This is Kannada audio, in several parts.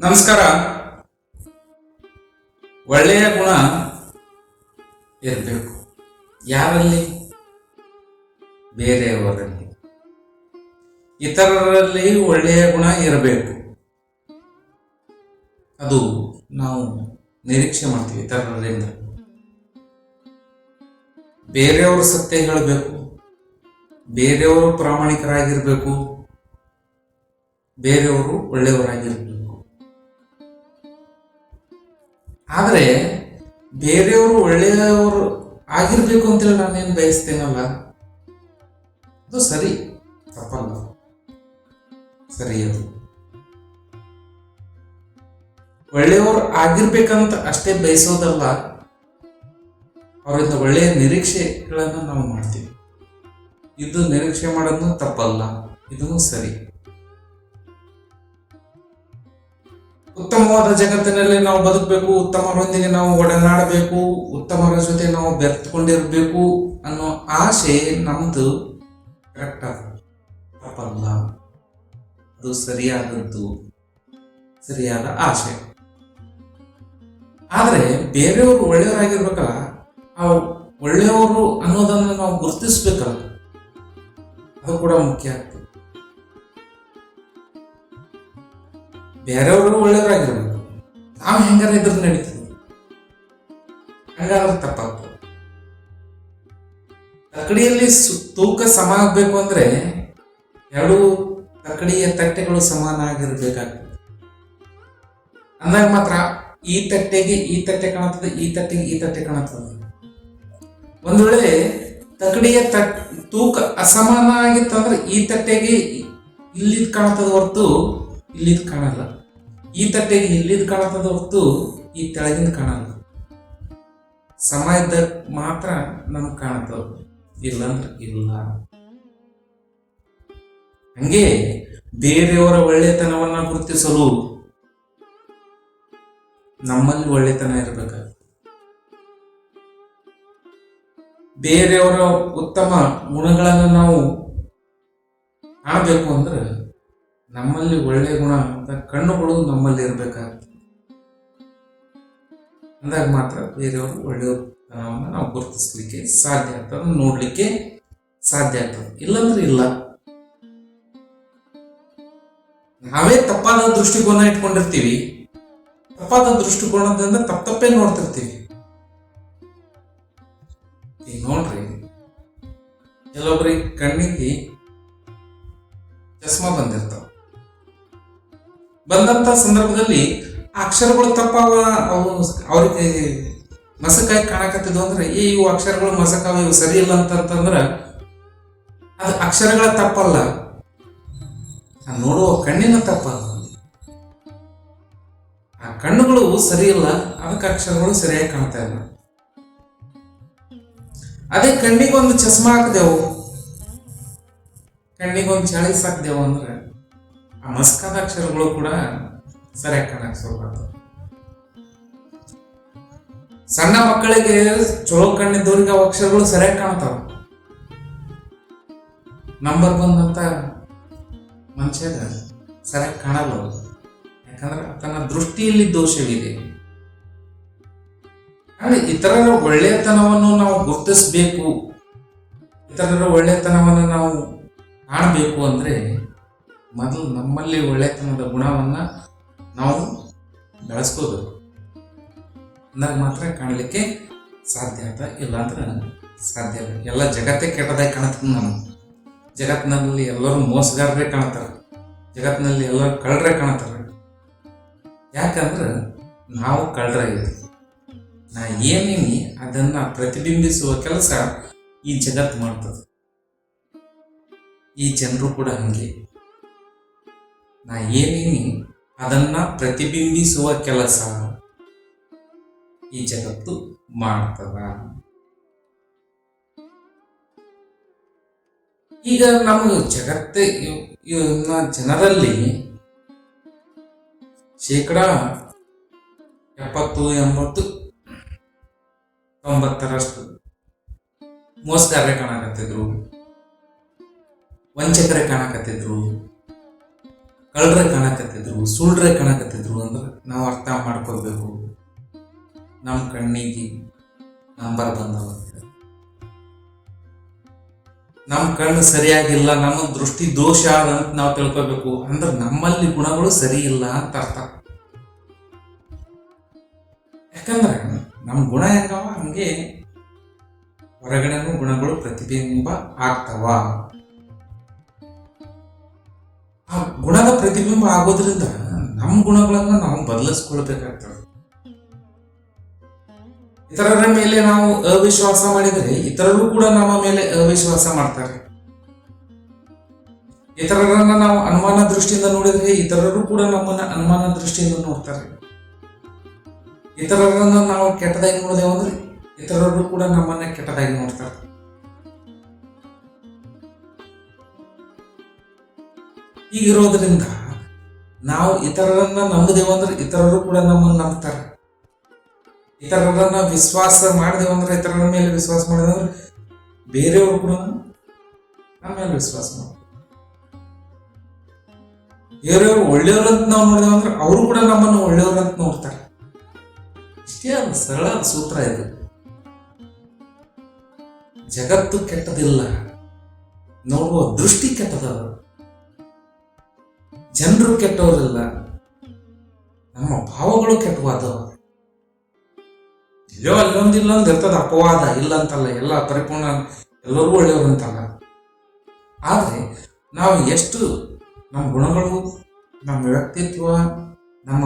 ನಮಸ್ಕಾರ. ಒಳ್ಳೆಯ ಗುಣ ಇರಬೇಕು. ಯಾರಲ್ಲಿ? ಬೇರೆಯವರಲ್ಲಿ. ಇತರರಲ್ಲಿ ಒಳ್ಳೆಯ ಗುಣ ಇರಬೇಕು. ಅದು ನಾವು ನಿರೀಕ್ಷೆ ಮಾಡ್ತೀವಿ ಇತರರಿಂದ. ಬೇರೆಯವರು ಸತ್ಯ ಹೇಳಬೇಕು. ಬೇರೆಯವರು ಪ್ರಾಮಾಣಿಕರಾಗಿರಬೇಕು. ಬೇರೆಯವರು ಒಳ್ಳೆಯವರಾಗಿರ್ಬೇಕು. ಆದರೆ ಬೇರೆಯವರು ಒಳ್ಳೆಯವರು ಆಗಿರ್ಬೇಕು ಅಂತೇಳಿ ನಾನೇನು ಬಯಸ್ತೇನಲ್ಲ? ಅದು ಸರಿ, ತಪ್ಪಲ್ಲ. ಸರಿ ಅದು. ಒಳ್ಳೆಯವರು ಆಗಿರ್ಬೇಕಂತ ಅಷ್ಟೇ ಬಯಸೋದಲ್ಲ, ಅವರಿಂದ ಒಳ್ಳೆಯ ನಿರೀಕ್ಷೆಗಳನ್ನು ನಾವು ಮಾಡ್ತೀವಿ. ಇದು ನಿರೀಕ್ಷೆ ಮಾಡೋದು ತಪ್ಪಲ್ಲ ಇದೂ ಸರಿ. ಉತ್ತಮವಾದ ಜಗತ್ತಿನಲ್ಲಿ ನಾವು ಬದುಕಬೇಕು, ಉತ್ತಮರೊಂದಿಗೆ ನಾವು ಒಡನಾಡಬೇಕು, ಉತ್ತಮರ ಜೊತೆ ನಾವು ಬೆರೆತುಕೊಂಡಿರಬೇಕು ಅನ್ನೋ ಆಸೆ ನಮ್ಮದು ಕರೆಕ್ಟ್ ತಪ್ಪಲ್ಲ ಅದು ಸರಿಯಾದದ್ದು, ಸರಿಯಾದ ಆಸೆ. ಆದರೆ ಬೇರೆಯವರು ಒಳ್ಳೆಯವರಾಗಿರ್ಬೇಕಲ್ಲ, ಆ ಒಳ್ಳೆಯವರು ಅನ್ನೋದನ್ನು ನಾವು ಗುರುತಿಸ್ಬೇಕಲ್ಲ, ಅದು ಕೂಡ ಮುಖ್ಯ ಆಗ್ತದೆ. ಬೇರೆಯವರು ಒಳ್ಳೆಯವರಾಗಿರ್ಬೇಕು. ನಾವು ಹೆಂಗಾರ ಇದ್ರ ನಡೀತೀವಿ ಹಂಗಾದ್ರೆ ತಪ್ಪಾಗ್ತದೆ. ತಕ್ಕಡಿಯಲ್ಲಿ ಸು- ತೂಕ ಸಮ ಆಗಬೇಕು ಅಂದ್ರೆ ಎರಡು ತಕ್ಕಡಿಯ ತಟ್ಟೆಗಳು ಸಮಾನ ಆಗಿರ್ಬೇಕಾಗ್ತದೆ. ಅಂದಾಗ ಮಾತ್ರ ಈ ತಟ್ಟೆಗೆ ಈ ತಟ್ಟೆ ಕಾಣುತ್ತದೆ, ಈ ತಟ್ಟೆಗೆ ಈ ತಟ್ಟೆ ಕಾಣುತ್ತದೆ. ಒಂದು ವೇಳೆ ತಕ್ಕಡಿಯ ತಟ್, ತೂಕ ಅಸಮಾನ ಆಗಿತ್ತಂದ್ರೆ ಈ ತಟ್ಟೆಗೆ ಇಲ್ಲಿದ್ ಕಾಣುತ್ತದೆ ಹೊರತು ಇಲ್ಲಿದ್ ಕಾಣಲ್ಲ. ಈ ತಟ್ಟೆಗೆ ಇಲ್ಲಿದ್ ಕಾಣತದ ಹೊತ್ತು ಈ ತೆಳಗಿಂದ ಕಾಣಲ್ಲ. ಸಮಯದ ಮಾತ್ರ ನಮ್ಗೆ ಕಾಣುತ್ತದ. ಇಲ್ಲಂದ್ರೆ ಇಲ್ಲ. ಹಂಗೆ ಬೇರೆಯವರ ಒಳ್ಳೆತನವನ್ನ ಗುರುತಿಸಲು ನಮ್ಮಲ್ಲಿ ಒಳ್ಳೆತನ ಇರಬೇಕ ಬೇರೆಯವರ ಉತ್ತಮ ಗುಣಗಳನ್ನು ನಾವು ಕಾಣಬೇಕು ಅಂದ್ರೆ ನಮ್ಮಲ್ಲಿ ಒಳ್ಳೆಯ ಗುಣ ಅಂತ ಕಣ್ಣುಗಳು ನಮ್ಮಲ್ಲಿ ಇರಬೇಕಾಗುತ್ತೆ. ಅಂದಾಗ ಮಾತ್ರ ಬೇರೆಯವರು ಒಳ್ಳೆಯತನವನ್ನು ನಾವು ಗುರುತಿಸ್ಲಿಕ್ಕೆ ಸಾಧ್ಯ ಆಗ್ತದೆ ನೋಡ್ಲಿಕ್ಕೆ ಸಾಧ್ಯ ಆಗ್ತದೆ. ಇಲ್ಲಂದ್ರೆ ಇಲ್ಲ. ನಾವೇ ತಪ್ಪಾದ ದೃಷ್ಟಿಕೋನ ಇಟ್ಕೊಂಡಿರ್ತೀವಿ. ತಪ್ಪಾದ ದೃಷ್ಟಿಕೋನದಿಂದ ತಪ್ಪ ತಪ್ಪೇ ನೋಡ್ತಿರ್ತೀವಿ. ಈಗ ನೋಡ್ರಿ ಕೆಲವೊಬ್ರಿಗೆ ಕಣ್ಣಿಗೆ ಚಸ್ಮಾ ಬಂದಿರ್ತಾವ. ಬಂದಂತ ಸಂದರ್ಭದಲ್ಲಿ ಆ ಅಕ್ಷರಗಳು ತಪ್ಪಾವ, ಅವು ಅವ್ರಿಗೆ ಮಸಕಾಗಿ ಕಾಣಕತ್ತಿದ್ವು ಅಂದ್ರೆ, ಏ, ಇವು ಅಕ್ಷರಗಳು ಮಸಕಾವ, ಇವು ಸರಿ ಇಲ್ಲ ಅಂತಂದ್ರ ಅದು ಅಕ್ಷರಗಳ ತಪ್ಪಲ್ಲ. ನೋಡುವ ಕಣ್ಣಿನ ತಪ್ಪಲ್ಲ ಆ ಕಣ್ಣುಗಳು ಸರಿ ಇಲ್ಲ ಅದಕ್ಕೆ ಅಕ್ಷರಗಳು ಸರಿಯಾಗಿ ಕಾಣ್ತಾ ಇಲ್ಲ. ಅದೇ ಕಣ್ಣಿಗೊಂದು ಚಸ್ಮಾ ಹಾಕಿದೆವು. ಕಣ್ಣಿಗೊಂದು ಚಾಳಿಸ್ ಹಾಕಿದೆವು ಅಂದ್ರೆ ಮಸ್ಕಾದ ಅಕ್ಷರಗಳು ಕೂಡ ಸರಿಯಾಗಿ ಕಾಣಕ್ ಸಣ್ಣ ಮಕ್ಕಳಿಗೆ ಚಲೋ ಕಣ್ಣಿದ್ದವ್ರಿಗೆ ಅವ ಅಕ್ಷರಗಳು ಸರಿಯಾಗಿ ಕಾಣ್ತಾವ. ನಂಬರ್ ಬಂದಂತ ಮನುಷ್ಯಗ ಸರಿಯಾಗಿ ಕಾಣಲ್ಲ. ಯಾಕಂದ್ರೆ ತನ್ನ ದೃಷ್ಟಿಯಲ್ಲಿ ದೋಷವಿದೆ. ಅಂದ್ರೆ ಇತರರ ಒಳ್ಳೆಯತನವನ್ನು ನಾವು ಗುರುತಿಸಬೇಕು, ಇತರರ ಒಳ್ಳೆಯತನವನ್ನು ನಾವು ಕಾಣಬೇಕು ಅಂದ್ರೆ ಮೊದಲು ನಮ್ಮಲ್ಲಿ ಒಳ್ಳೆತನದ ಗುಣವನ್ನ ನಾವು ಬೆಳೆಸ್ಕೋಬೇಕು ನನಗೆ ಮಾತ್ರ ಕಾಣಲಿಕ್ಕೆ ಸಾಧ್ಯ ಇಲ್ಲ ಇಲ್ಲಾಂದ್ರೆ ಸಾಧ್ಯ ಇಲ್ಲ. ಎಲ್ಲ ಜಗತ್ತೇ ಕೆಟ್ಟದಾಗಿ ಕಾಣುತ್ತೆ ನಾನು ಜಗತ್ತಿನಲ್ಲಿ ಎಲ್ಲರೂ ಮೋಸಗಾರರೇ ಕಾಣ್ತಾರೆ. ಜಗತ್ತಿನಲ್ಲಿ ಎಲ್ಲರೂ ಕಳ್ಳರೇ ಕಾಣ್ತಾರೆ. ಯಾಕಂದ್ರೆ ನಾವು ಕಳ್ಳರಾಗಿದ್ದೀವಿ. ನಾ ಏನೇನಿ ಅದನ್ನ ಪ್ರತಿಬಿಂಬಿಸುವ ಕೆಲಸ ಈ ಜಗತ್ತು ಮಾಡ್ತದೆ. ಈ ಜನರು ಕೂಡ ಹಂಗೆ. ನಾ ಏನೇನಿ ಅದನ್ನ ಪ್ರತಿಬಿಂಬಿಸುವ ಕೆಲಸ ಈ ಜಗತ್ತು ಮಾಡ್ತದ. ಈಗ ನಮ್ಮ ಜಗತ್ತೇ ಜನರಲ್ಲಿ ಶೇಕಡ ಎಪ್ಪತ್ತು, ಎಂಬತ್ತು, ತೊಂಬತ್ತರಷ್ಟು ಮೋಸಗಾರರೇ ಕಾಣಕತ್ತಿದ್ರು. ವಂಚಕರೇ ಕಾಣಕತ್ತಿದ್ರು. ಕಳ್ಳರೇ ಕಾಣಕತ್ತಿದ್ರು ಸುಳ್ಳರೆ ಕಾಣಕತ್ತಿದ್ರು ಅಂದ್ರೆ ನಾವು ಅರ್ಥ ಮಾಡ್ಕೊಳ್ಬೇಕು. ನಮ್ಮ ಕಣ್ಣಿಗೆ ನಂಬರ್ ಬಂದವ. ನಮ್ಮ ಕಣ್ಣು ಸರಿಯಾಗಿಲ್ಲ, ನಮ್ಮ ದೃಷ್ಟಿ ದೋಷ ಅಂತ ನಾವು ತಿಳ್ಕೊಬೇಕು ಅಂದ್ರೆ ನಮ್ಮಲ್ಲಿ ಗುಣಗಳು ಸರಿ ಇಲ್ಲ ಅಂತ ಅರ್ಥ. ಯಾಕಂದ್ರೆ ನಮ್ಮ ಗುಣ ಹೆಂಗವ? ಹಂಗೆ ಹೊರಗಡೆನೂ ಗುಣಗಳು ಪ್ರತಿಬಿಂಬ ಆಗ್ತಾವ. ಗುಣದ ಪ್ರತಿಬಿಂಬ ಆಗೋದ್ರಿಂದ ನಮ್ಮ ಗುಣಗಳನ್ನ ನಾವು ಬದಲಿಸ್ಕೊಳ್ಬೇಕಾಗ್ತದೆ. ಇತರರ ಮೇಲೆ ನಾವು ಅವಿಶ್ವಾಸ ಮಾಡಿದರೆ ಇತರರು ಕೂಡ ನಮ್ಮ ಮೇಲೆ ಅವಿಶ್ವಾಸ ಮಾಡ್ತಾರೆ. ಇತರರನ್ನ ನಾವು ಅನುಮಾನ ದೃಷ್ಟಿಯಿಂದ ನೋಡಿದರೆ ಇತರರು ಕೂಡ ನಮ್ಮನ್ನ ಅನುಮಾನ ದೃಷ್ಟಿಯಿಂದ ನೋಡ್ತಾರೆ. ಇತರರನ್ನ ನಾವು ಕೆಟ್ಟದಾಗಿ ನೋಡಿದೆವು ಅಂದ್ರೆ ಇತರರು ಕೂಡ ನಮ್ಮನ್ನ ಕೆಟ್ಟದಾಗಿ ನೋಡ್ತಾರೆ. ಹೀಗಿರೋದ್ರಿಂದ ನಾವು ಇತರರನ್ನ ನಂಬುದೇವು ಅಂದ್ರೆ ಇತರರು ಕೂಡ ನಮ್ಮನ್ನು ನಂಬ್ತಾರೆ. ಇತರರನ್ನ ವಿಶ್ವಾಸ ಮಾಡಿದೆವು ಅಂದ್ರೆ ಇತರರ ಮೇಲೆ ವಿಶ್ವಾಸ ಮಾಡಿದೆವು ಅಂದ್ರೆ ಬೇರೆಯವರು ಕೂಡ ನಮ್ಮ ಮೇಲೆ ವಿಶ್ವಾಸ ಮಾಡ್ತಾರೆ. ಬೇರೆಯವರು ಒಳ್ಳೆಯವರಂತ ನಾವು ನೋಡಿದೆವು ಅಂದ್ರೆ ಅವರು ಕೂಡ ನಮ್ಮನ್ನು ಒಳ್ಳೆಯವರಂತ ನೋಡ್ತಾರೆ. ಇಷ್ಟೇ ಸರಳ ಸೂತ್ರ ಇದು. ಜಗತ್ತು ಕೆಟ್ಟದಿಲ್ಲ, ನೋಡುವ ದೃಷ್ಟಿ ಕೆಟ್ಟದಲ್ಲ. ಜನರು ಕೆಟ್ಟವರಲ್ಲ. ನಮ್ಮ ಭಾವಗಳು ಕೆಟ್ಟವಾದವ. ಇಲ್ಲೋ ಅಲ್ಲೊಂದು ಇಲ್ಲೊಂದು ಇರ್ತದ, ಅಪವಾದ ಇಲ್ಲ ಅಂತಲ್ಲ ಎಲ್ಲ ಪರಿಪೂರ್ಣ, ಎಲ್ಲರಿಗೂ ಒಳ್ಳೆಯವರು ಅಂತಲ್ಲ ಆದರೆ ನಾವು ಎಷ್ಟು ನಮ್ಮ ಗುಣಗಳು, ನಮ್ಮ ವ್ಯಕ್ತಿತ್ವ, ನಮ್ಮ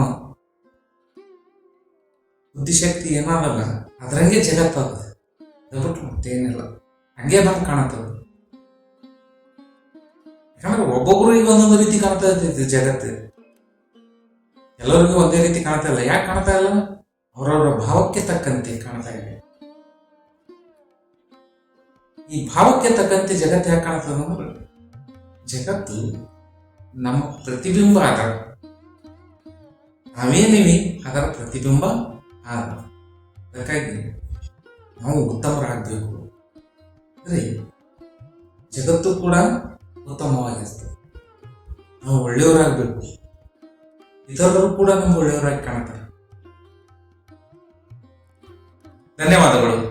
ಬುದ್ಧಿಶಕ್ತಿ ಏನಾದಲ್ಲ, ಅದ್ರಂಗೆ ಜಗತ್ತದ. ಅದ್ಬಿಟ್ಟು ಮತ್ತೇನಿಲ್ಲ. ಹಂಗೆ ನಮ್ಗೆ ಕಾಣತ್ತದ. ಯಾಕಂದ್ರೆ ಒಬ್ಬೊಬ್ಬರಿಗೆ ಒಂದೊಂದು ರೀತಿ ಕಾಣ್ತಾ ಇರ್ತೈತಿ ಜಗತ್ತು. ಎಲ್ಲರಿಗೂ ಒಂದೇ ರೀತಿ ಕಾಣ್ತಾ ಇಲ್ಲ. ಯಾಕೆ ಕಾಣ್ತಾ ಇಲ್ಲ? ಅವರವರ ಭಾವಕ್ಕೆ ತಕ್ಕಂತೆ ಕಾಣ್ತಾ ಇದೆ. ಈ ಭಾವಕ್ಕೆ ತಕ್ಕಂತೆ ಜಗತ್ತು ಯಾಕೆ ಕಾಣ್ತದ ಜಗತ್ತು ನಮ್ಮ ಪ್ರತಿಬಿಂಬ ಆದ. ನಾವೇನಿವಿ? ಅದರ ಪ್ರತಿಬಿಂಬ ಆದ. ಅದಕ್ಕಾಗಿ ನಾವು ಉತ್ತಮರಾಗಬೇಕು. ಅಂದ್ರೆ ಜಗತ್ತು ಕೂಡ ಉತ್ತಮವಾಗಿರ್ತದೆ ನಾವು ಒಳ್ಳೆಯವರಾಗಬೇಕು. ಇತರರು ಕೂಡ ನಮ್ಗೆ ಒಳ್ಳೆಯವರಾಗಿ ಕಾಣ್ತಾರೆ. ಧನ್ಯವಾದಗಳು.